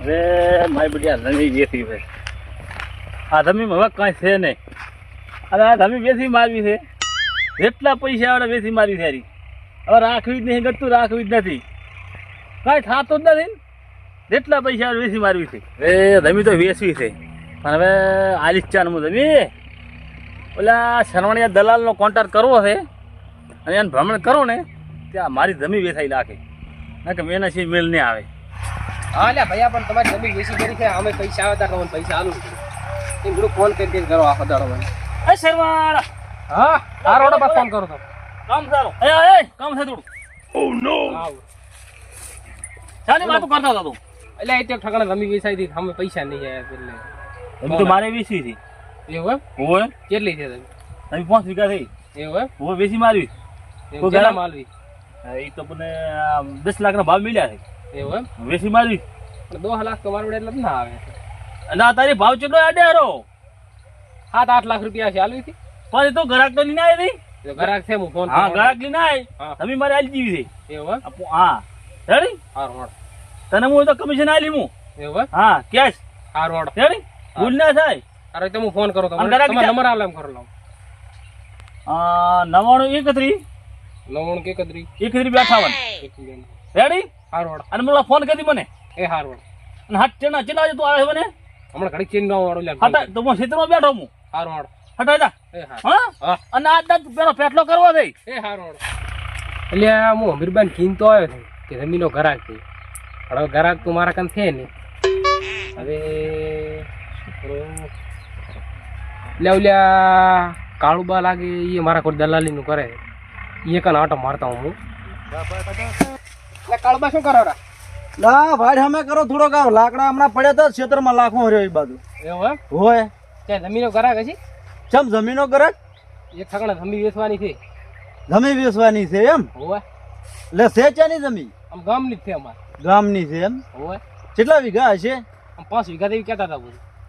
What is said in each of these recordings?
હવે મારી બધી આ બેસી છે આ જમીન હવે કાંઈ છે નહીં. અને આ જમીન બેસી મારવી છે. જેટલા પૈસા આવે બેસી મારવી છે હારી. હવે રાખવી જ નહીં, ગતું રાખવી જ નથી. કાંઈ થતું જ નથી. જેટલા પૈસા આવે વેચી મારવી છે. હવે ધમી તો વેચવી છે. પણ હવે આલીસ હું જમી. ઓલા શરવણિયા દલાલનો કોન્ટ્રાક્ટ કરવો છે. અને એને ભ્રમણ કરો ને, ત્યાં મારી ધમી વેચાઈ નાખે. ના કે મેના છે મેલ નહીં આવે. હા લ્યા ભૈયા પણ તમારી જમીન વેચી કરી છે. અમે પૈસા આવ્યા હતા તમને પૈસા આલું એમ બધું ફોન કરી કરીને કરો આખો દાડો મને. એ શરવાળા હા આ રોડ પર ફોન કરો તમે. કામ સારો. એ એ કામ છે થોડું. આવો. શાની વાતો કરતા હતા તું. એટલે એ તે ઠકાણા જમીન વેચાઈ હતી અમે પૈસા નહીં આવ્યા એટલે. એમ તો મારે વેચી હતી. એવું એમ? હોય કેટલી છે તમે? તમે પાંચ વીઘા થઈ. એવું એમ? હું વેચી મારવી. કોઈ કેટલા માલવી? એ તો મને દસ લાખના ભાવ મળ્યા છે. એવું એમ? વેસી મારી. પણ દોઢ લાખ વડે એટલે ના આવે. અને આ તારી ભાવ કેટલો આડે હારો? સાત આઠ લાખ રૂપિયા છે આલવી હતી. પણ એ તો ગ્રાહક તો લઈને આવી ગ્રાહક છે હું ફોન હા ગ્રાહક લઈને આવી તમે મારે આલી જીવી છે. એવું હા. રેડી? તને હું તો કમિશન આલી હું. એવું હા કેશ. સારું વાળ રેડી? ભૂલ ના થાય. અરે તમે ફોન કરો ગ્રાહક નંબર આલો એમ કરો લઉં નવાણું એકત્રી નવાણું એકત્રી એકત્રી બેઠાવન રેડી? સારું વાળ અને મને ફોન કરી મને. એ સારું અને હાથ ચેના ચેલા આજે તું આવે મને? હમણાં ઘડી ચેન નો વાળો લે હટા તો હું ખેતરમાં બેઠો હું હારવાડ વાળ હટા જા. એ હા. હા? હા. અને આ દાંત પેલો પેટલો કરવો દે એ હારવાડ એટલે હું અમીરબાન ચીનતો આવ્યો છું કે જમીનો ઘરાક છે. પણ હવે ઘરાક તો મારા કામ છે ને. હવે? એટલે ઓલ્યા કાળુબા લાગે એ મારા કોઈ દલાલીનું કરે. એ કન આટો મારતા હું. એટલે કાળુબા શું કરો ના ભાઈ અમે કરો થોડોક આ લાકડા હમણાં પડ્યા હતા ક્ષેત્રમાં લાખો રહ્યો એ બાજુ. એવું હોય. ત્યાં જમીનો ઘરાક હશે ચમ જમીનો કરે? એક ઠકણા જમી વેચવાની છે. જમી વેચવાની છે એમ? હોય એટલે છે ચાની જમી આમ ગામની જ છે અમારે. ગામની છે એમ? હોય કેટલા વીઘા હશે? આમ પાંચ વીઘા જેવી કહેતા હતા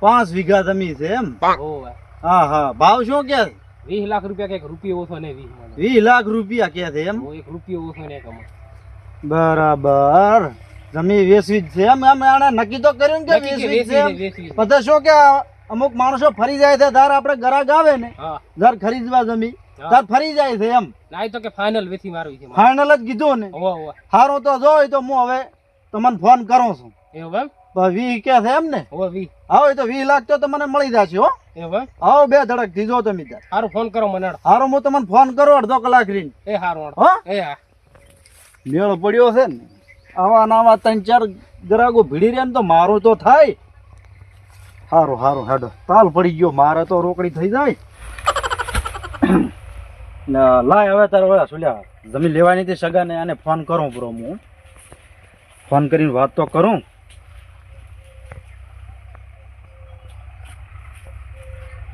પાંચ વીઘા જમી છે એમ? હોય હા હા. ભાવ શું કે? વીસ લાખ રૂપિયા કંઈક રૂપિયો ઓછો ને વીસ લાખ રૂપિયા કે છે એમ? એક રૂપિયો ઓછો ને કમો બરાબર. જમી વેસવી જ છે. એમ એમ આને નક્કી તો કર્યું કે જ છે. પછી શું કે અમુક માણસો ફરી જાય છે ધાર આપણે ગરાગ આવે ને ધાર ખરીદવા જમી. તાર ફરી જાય છે એમ. ના તો કે ફાઇનલ વેથી મારવી છે ફાઇનલ જ કીધું ને. હારો તો જોય તો હું હવે તમને ફોન કરું છું. એવું વી કે છે એમ ને? વી. આવો તો વી લાખ તો તમને મળી જશે હો. આવો બે ધડકથી જો તમે સારું ફોન કરો મને. હારો હું તમને ફોન કરો અડધો કલાક રીન એ સારું હો? એ હા. મેળ પડ્યો છે ને. આવા ને આવા ત્રણ ચાર ગ્રાહકો ભીડી રહ્યા ને તો મારું તો થાય. સારું સારું હેડો. તાલ પડી ગયો. મારે તો રોકડી થઈ જાય. ના, લાય હવે તારે ઓલા સુલ્યા. જમીન લેવાની હતી સગાને આને ફોન કરું બરો હું ફોન કરીને વાત તો કરું.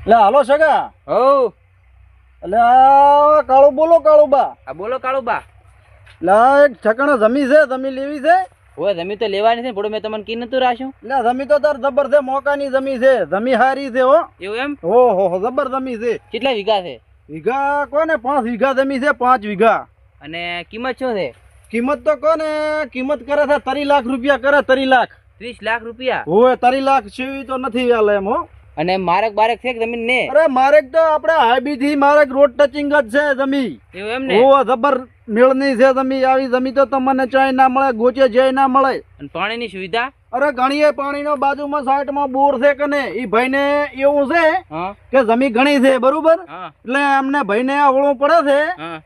લે હાલો સગા. હો એટલે કાળું બોલો કાળું બા આ બોલો કાળુબા. લા એક ઠકાણા જમી છે જમી લેવી છે? હવે જમી તો લેવાની છે પણ મેં તમને કી નતું રાખ્યું? લે જમી તો તાર જબર છે મોકાની જમી છે. જમી હારી છે હો. એવું એમ? હો હો હો, જબર જમી છે. કેટલા વીઘા છે? વીઘા કોને? પાંચ વીઘા જમી છે પાંચ વીઘા. અને કિંમત શું છે? કિંમત તો કોને? કિંમત કરે છે તરી લાખ રૂપિયા કરે તરી લાખ. ત્રીસ લાખ રૂપિયા? હોય તરી લાખ સેવી તો નથી આલે એમ હો. અને મારક બારક છે જમીન ને? અરે મારક તો આપણે હાઈબી થી મારે રોડ ટચિંગ જ છે જમી એવું એમ ને? હો જબર મેળની છે જમી આવી જમી તો તમને ચાય ના મળે ગોચે જય ના મળે. અને પાણીની સુવિધા? અરે ઘણીએ પાણીનો બાજુમાં સાઈડમાં બોર છે કે ને ઈ ભાઈને એવું છે કે જમી ઘણી છે બરોબર? એટલે એમને ભાઈને અવળું પડે છે.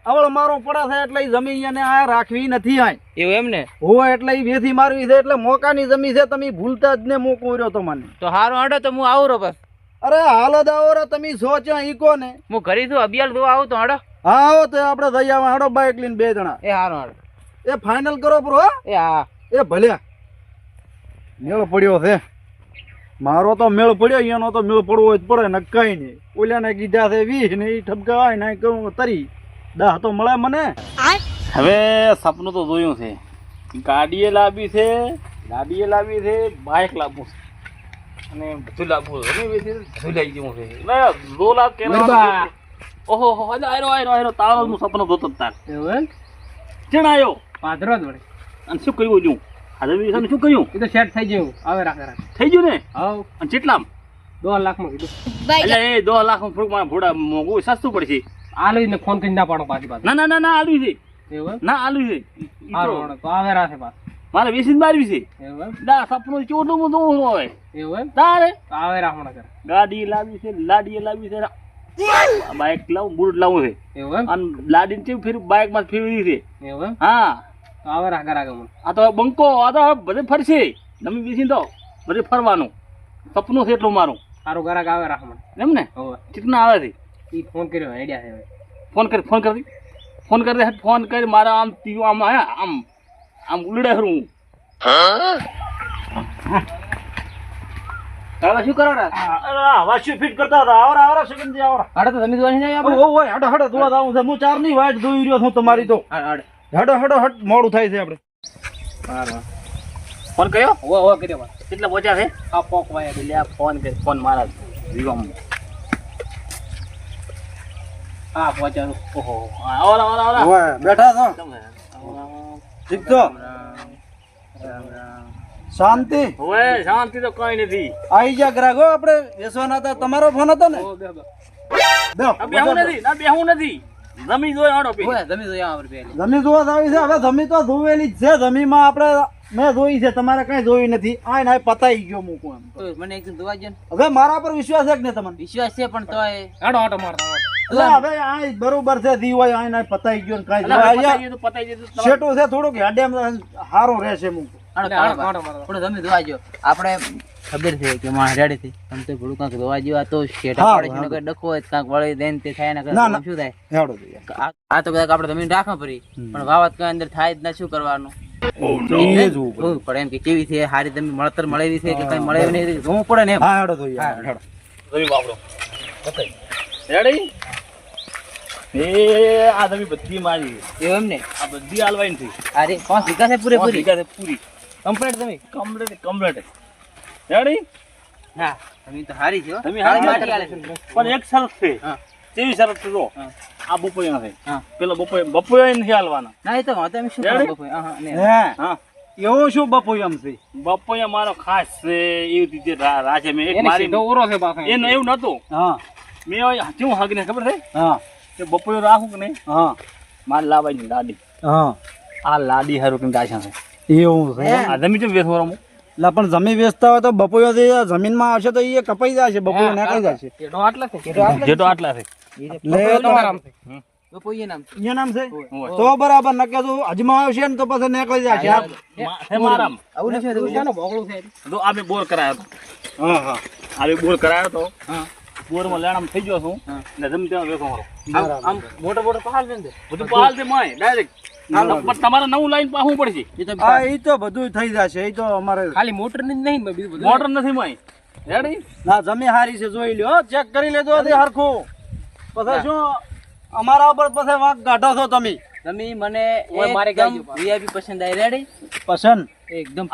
અવળ મારું પડે છે એટલે જમીન જમી એને આ રાખવી નથી આય. એવું એમ ને? હો એટલે ઈ વેથી મારવી છે એટલે મોકાની જમી છે તમે ભૂલતા જ ને મોકું રહ્યો તો મને. તો હારું હાડો તો હું આવું રો બસ. અરે હાલો દાવો રે તમે સોચો ઈ કોને? હું ઘરે છું અભિયાલ દો આવો તો હાડો હા આવો તો આપણે થઈ આવા હાડો બાઈક લઈને બે જણા. એ હારો હાડો એ ફાઇનલ કરો પ્રો એ હા. એ ભલે. મેળ પડ્યો છે. મારો તો મેળ પડ્યો એનો તો મેળ પડવો જ પડે ને કઈ નહીં. ઓલાને કીધા છે વીસ ને એ ઠપકાવાય ને કહું તરી. દાહ તો મળે મને. હવે સપનું તો જોયું છે. ગાડીએ લાવી છે ગાડીએ લાવી છે બાઇક લાવવું છે. અને બધું અને વેચી બધું લઈ જવું છે. એટલે દો લાખ કે બરાબર. ઓહો હો હો આયરો આયરો આયરો. તારો હું સપનું જોતો તાર. ચેણ આવ્યો પાદરો જ વળે. અને શું કર્યું છું હાજર શું કર્યું એ તો સેટ થઈ ગયું. આવે રાખ રાખ. થઈ ગયું ને? હાવ. અને કેટલામ દોઢ લાખમાં કીધું. એટલે એ દો લાખ થોડુંક મારા ભોડા મોંઘું સસ્તું પડશે. આ લઈને ફોન કરીને ના પાડો પાછી પાછી. ના ના ના ના આલુ છે. એવું ના આલુ છે. આવે રાખે પાછ. મારે વેસી મારવી છે. દા સપનું ચોટલું બધું હોય એવું તારે? આવે રાખમણા કરે ગાડી લાવી છે લાડી લાવી છે. બાઇક લાવું બુલેટ લાવવું છે. એવું અને લાડીને કેવું ફેર બાઇકમાં ફેરવી છે. એવું હા. તો આવે રાહ રાખે મને આ તો બંકો આ તો બધે ફરશે. નમી બેસી તો બધે ફરવાનું. સપનું છે એટલું મારું. સારું ગરાક આવે રાખમણ એમ ને? ચિતના આવે છે. એ ફોન કર્યો આઈડિયા છે ફોન કરી ફોન કરી ફોન કરી ફોન કરી મારા આમ તીવું આમ હે આમ આમ ઉલડે હરું હવે શું કરો રા? હવા શું ફિટ કરતા હતા? આવરા આવરા સુગંધી આવરા. હાડે તો તમે નહીં ઓ ઓય હડો હડો દુવા દાવું છે. હું ચારની વાટ જોઈ રહ્યો છું તમારી તો. આપણે હડો. હડો હટ મોડું થાય છે આપણે. ફોન કર્યો? ઓ ઓ કર્યો કેટલા પહોંચ્યા છે? આ પોક વાયા એટલે આ ફોન કે ફોન મારા જીવામાં હા પહોંચ્યા ઓહો આવરા બેઠા છો? તમે. ઠીક છો? શાંતિ? હવે શાંતિ તો કઈ નથી. આવી જા ગ્રાહકો આપણે બેસવાના હતા. તમારો ફોન હતો ને? ઓ બે બે. બેહો, નથી ના બેહું નથી. જમી જોઈ આડો પી ઓય તમે જોયા જમી જોવા આવી છે? હવે જમી તો ધોવેલી છે. જમીમાં આપણે મેં જોઈ છે. તમારે કઈ જોઈ નથી. આ ના પતાઈ ગયો મૂકું એમ તો. મને એક જોવા જ હવે મારા પર વિશ્વાસ છે કે ને તમને વિશ્વાસ છે પણ તો આડો આટો મારતા હવે આ બરોબર છે દી હોય આને પતાઈ ગયો ને કાઈ. પતાઈ ગયું તો પતાઈ ગયું તો છે થોડુંક હેડેમ સારું રહેશે મૂકું આપણે ખબર છે કે માં રેડી થી તમે તો થોડું કાંક જોવા જો તો શેઠ પડે છે હા. ડખો હોય કાંક વળી દે તે થાય ને ના, ના. શું થાય? હેડો આ આ તો કદાચ આપણે તમે રાખવા પડી પણ વાવત કઈ અંદર થાય જ ના શું કરવાનું? પડે. એમ કે કેવી છે હારી તમે મળતર મળેલી છે કે કઈ મળે નહીં જોવું પડે ને હા હેડો તો રેડી એ આ તમે બધી મારી. એવું એમ ને? આ બધી હાલવાની થઈ. અરે પાંચ વીઘા છે પૂરેપૂરી? પૂરી પૂરી. કમ્પ્લીટ તમે? Complete complete. રેડી હા. તમે તો હારી છો. તમે હારી હારી છો. પણ એક શરત છે. હા. શરત જો? આ બપોયા છે પેલો બપોય બપોયા નથી હાલવાના. ના એ તો વાંધો શું રેડી? હા, હા. એવું શું એમ છે? બપોયા મારો ખાસ છે એવી રીતે રાજે મેં એક મારી સીધો છે પાછો. એનું એવું નતું. હા. મેં હજુ કેવું હગને ખબર છે? હા. કે બપોયો રાખું કે નહીં? હા. મારે લાવવાની લાડી હા. આ લાડી હારું કે ગાછા છે? એવું છે આ જમી રમું લા પણ જમી વેચતા હોય તો બપોયો જમીનમાં આવશે તો એ કપાઈ જશે બપોયો નાખાઈ જશે. ટેડો આટલા છે? જેટલો આટલા છે? લે તો છે. છે. છે. તો બરાબર નકે તો આવશે ને તો પછી નીકળી જશે. છે આવું નથી હોતું. શાનો ભોગળું છે. તો આ બે બોર કરાયો હતો. હા હા. આ બોર કરાયો હતો. હા. બોરમાં લેણામ થઈ ગયો છું. ને જમી ત્યાં વેસો મારો આમ- મોટો મોટો પહાડ છે ને બધું પાલ છે માય ડાયરેક્ટ તમારે નવું લાઈન પાહવું પડશે. એ તો હા એ તો બધું થઈ જશે. એ તો અમારે ખાલી મોટરની નહીં બીજું મોટર નથી માય. રેડી ના જમી હારી છે જોઈ લ્યો. ચેક કરી લેજો હરખું. પછી શું? અમારા ઉપર પછી વાંક કાઢો છો તમે. તમે મને ઓય, મારે ગાઈ પસંદ આવી. રેડી પસંદ. એકદમ.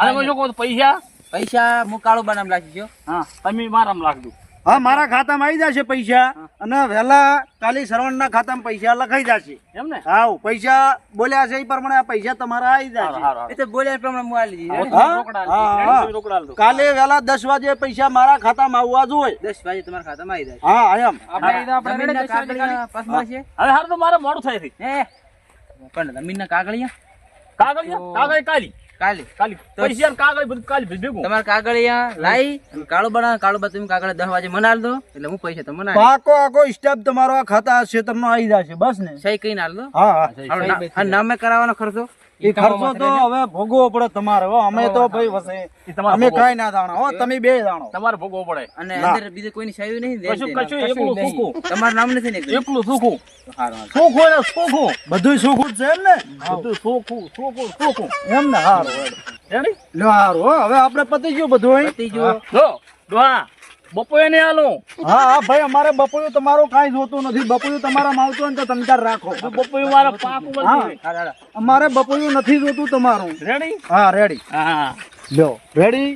પૈસા? પૈસા હું કાળો બનામ રાખી ગયો. હા તમે મારામ રાખજો. હા મારા ખાતામાં આવી જશે પૈસા અને વહેલા કાલી શ્રવણના ખાતામાં પૈસા લખાઈ જશે. એમ ને? હા પૈસા બોલ્યા છે એ પ્રમાણે આ પૈસા તમારા આવી જશે. એ તો બોલ્યા પ્રમાણે. કાલે વહેલા દસ વાગે પૈસા મારા ખાતામાં આવવા જોઈએ. દસ વાગે તમારા ખાતામાં આવી જશે. હા એમ. આપણે હવે હાર તો મારે મોડું થાય છે. હે. પણ જમીનના કાગળિયા? કાગળિયા? કાગળ કાલી. કાલે. કાલી. પૈસા કાગળ બધું કાલી ભેગું. તમારા કાગળિયા લાઈ અને કાળો બનાવ કાળો બા તમે કાગળ દસ વાગે મનાલ દો. એટલે હું પૈસા તમને પાકો આખો સ્ટેપ તમારો આ ખાતા ક્ષેત્રનો આવી જશે. બસ ને. સહી કઈ નાલ દો. હા નામે કરાવવાનો ખર્ચો. એ ખર્ચો તો હવે ભોગવવો પડે તમારે. હો અમે તો ભાઈ વસે. અમે ભોગવવો. ના જાણો હો તમે બે જાણો તમારે ભોગવવો પડે. અને અંદર બીજું કોઈની સહી નહીં કશું કશું એકલું સુખું. તમારું નામ નથી ને એકલું? સુખું. સુખું ને સુખું. બધું સુખું છે એમ ને બધું સુખું સુખું સુખું. એમ ને હારું. હારું હો. હવે આપણે પતી ગયું બધું અહીં. પતી ગયું. જો ડોહા બપોરે નહીં હાલો હા હા ભાઈ અમારે બપોયું તમારું કાઈ જોતું નથી. બપોયું તમારા આવતું હોય ને તો તમે તાર રાખો બપોરે મારા હા. હારું. અમારે બપોયું નથી જોતું તમારું. રેડી હા રેડી હા લ્યો રેડી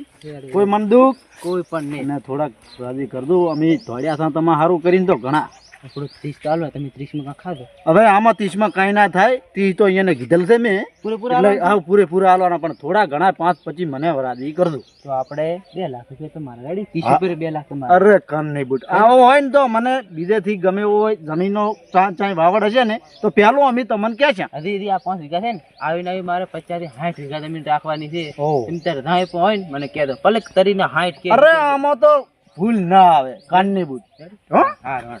કોઈ મન દુઃખ કોઈ પણ નહીં. થોડાક રાજી કર દઉં અમે ધોડ્યા હતા તમારે સારું કરીને તો ઘણા. આપણું ત્રીસ ચાલો તમે ત્રીસમાં કાંઈ ખાધો? હવે આમાં ત્રીસમાં કાંઈ ના થાય ત્રીસ તો અહીંયા કીધેલ છે મેં. પૂરેપૂરા એટલે હા પૂરેપૂરા હાલવાના પણ થોડા ઘણા પાંચ પછી મને વરાદી કરજો. તો આપણે બે લાખ રૂપિયા તમારે રેડી ત્રીસ હા. રૂપિયા બે લાખ તમારે અરે કાન નહીં બુટ. આવો હોય ને તો મને બીજેથી ગમે એવો હોય જમીનનો ચાં ચાંય વાવડ હશે ને તો પેલો અમે તમને કહે છે. હજી હજી આ પાંચ વીઘા છે ને આવીને આવી મારે પચાસથી સાઠ વીઘા જમીન રાખવાની છે. એમ તારે રાય પણ હોય ને મને કહે દો પલક તરીને સાઠ કે અરે આમાં તો ભૂલ ના આવે કાન નહીં બુટ. હા? હાર.